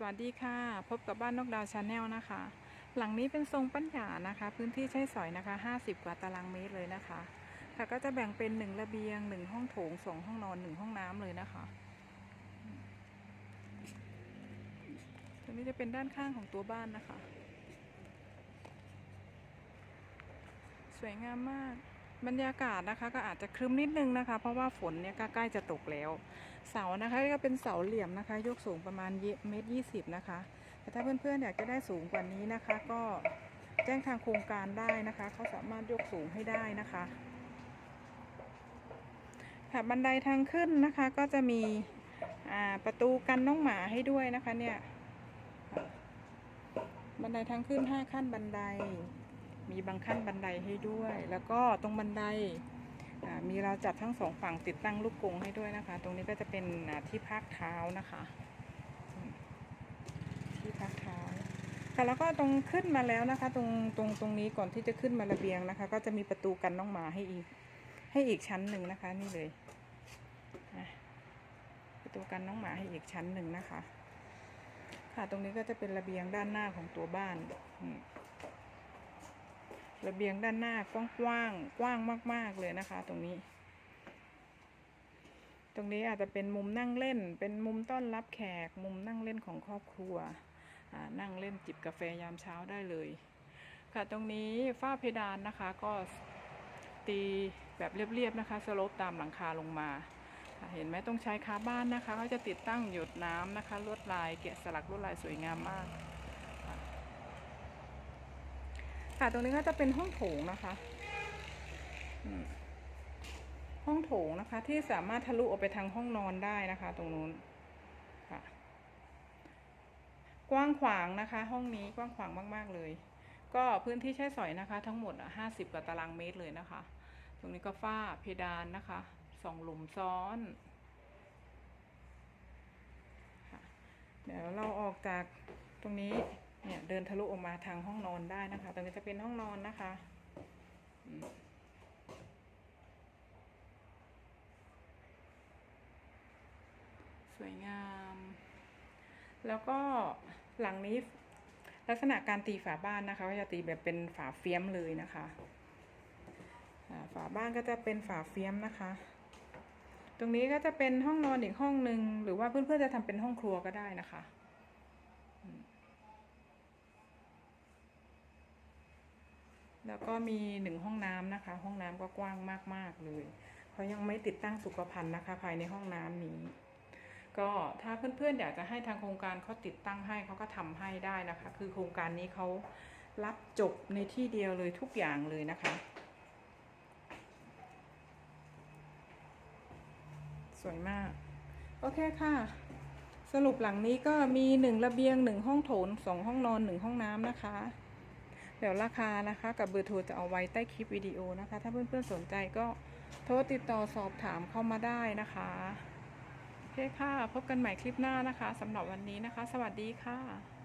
สวัสดีค่ะ พบกับบ้านนกดาวชาแนลนะคะ หลังนี้เป็นทรงปัญญานะคะ พื้นที่ใช้สอยนะคะ 50 กว่าตารางเมตรเลยนะคะค่ะก็จะแบ่งเป็นหนึ่งระเบียงหนึ่งห้องโถงสองห้องนอนหนึ่งห้องน้ำเลยนะคะตรงนี้จะเป็นด้านข้างของตัวบ้านนะคะ สวยงามมาก บรรยากาศนะคะก็อาจจะครึ้มนิดนึงนะคะ เพราะว่าฝนเนี่ยก็ใกล้จะตกแล้ว เสานะคะก็เป็นเสาเหลี่ยมนะคะ ยกสูงประมาณเมตรยี่สิบนะคะ แต่ถ้าเพื่อนๆอยากจะได้สูงกว่านี้นะคะ ก็แจ้งทางโครงการได้นะคะเขาสามารถยกสูงให้ได้นะคะค่ะบันไดทางขึ้นนะคะก็จะมีประตูกันน้องหมาให้ด้วยนะคะเนี่ยบันไดทางขึ้นห้าขั้นบันได มีบางขั้นบันไดให้ด้วย แล้วก็ตรงบันไดมีเราวจับทั้งสองฝั่งติดตั้งลูกกรงให้ด้วยนะคะ ตรงนี้ก็จะเป็นที่พักเท้านะคะ ที่พักเท้าค่ะแล้วก็ตรงขึ้นมาแล้วนะคะ ตรงตรงตรงนี้ก่อนที่จะขึ้นมาระเบียงนะคะ ก็จะมีประตูกันน้องหมาให้อีก ให้อีกชั้นหนึ่งนะคะ นี่เลยประตูกันน้องหมาให้อีกชั้นหนึ่งนะคะ ค่ะตรงนี้ก็จะเป็นระเบียงด้านหน้าของตัวบ้านอื ระเบียงด้านหน้ากว้างกว้างกว้างมาก ๆ เลยนะคะ ตรงนี้ ตรงนี้อาจจะเป็นมุมนั่งเล่น เป็นมุมต้อนรับแขก มุมนั่งเล่นของครอบครัว นั่งเล่นจิบกาแฟยามเช้าได้เลย ค่ะ ตรงนี้ฝ้าเพดานนะคะก็ตีแบบเรียบๆนะคะ สโลปตามหลังคาลงมา เห็นไหมตรงใชายคาบ้านนะคะเขาจะติดตั้งหยดน้ำนะคะ ลวดลายแกะสลักลวดลายสวยงามมาก ค่ะ ตรงนี้ก็จะเป็นห้องโถงนะคะห้องโถงนะคะ ที่สามารถทะลุออกไปทางห้องนอนได้นะคะ ตรงนู้นค่ะ กว้างขวางนะคะ ห้องนี้กว้างขวางมาก ๆ เลย ก็พื้นที่ใช้สอยนะคะ ทั้งหมดห้าสิบกว่าตารางเมตรเลยนะคะ ตรงนี้ก็ฝ้าเพดานนะคะสองหลุมซ้อนเดี๋ยวเราออกจากตรงนี้ เนี่ยเดินทะลุออกมาทางห้องนอนได้นะคะ ตรงนี้จะเป็นห้องนอนนะคะสวยงาม แล้วก็หลังนี้ลักษณะการตีฝาบ้านนะคะก็จะตีแบบเป็นฝาเฟี้ยมเลยนะคะฝาบ้านก็จะเป็นฝาเฟี้ยมนะคะ ตรงนี้ก็จะเป็นห้องนอนอีกห้องหนึ่งหรือว่าเพื่อนๆจะทำเป็นห้องครัวก็ได้นะคะ แล้วก็มีหนึ่งห้องน้ำนะคะ ห้องน้ำก็กว้างมากๆเลยเขายังไม่ติดตั้งสุขภัณฑ์นะคะ ภายในห้องน้ำนี้ ก็ถ้าเพื่อนๆอยากจะให้ทางโครงการเขาติดตั้งให้เขาก็ทำให้ได้นะคะ คือโครงการนี้เขารับจบในที่เดียวเลยทุกอย่างเลยนะคะ สวยมาก โอเคค่ะ สรุปหลังนี้ก็มีหนึ่งระเบียงหนึ่งห้องโถงสองห้องนอนหนึ่งห้องน้ำนะคะ เดี๋ยวราคานะคะกับเบอร์โทรจะเอาไว้ใต้คลิปวิดีโอนะคะ ถ้าเพื่อนๆสนใจก็โทรติดต่อสอบถามเข้ามาได้นะคะโอเคค่ะ พบกันใหม่คลิปหน้านะคะสำหรับวันนี้นะคะ สวัสดีค่ะ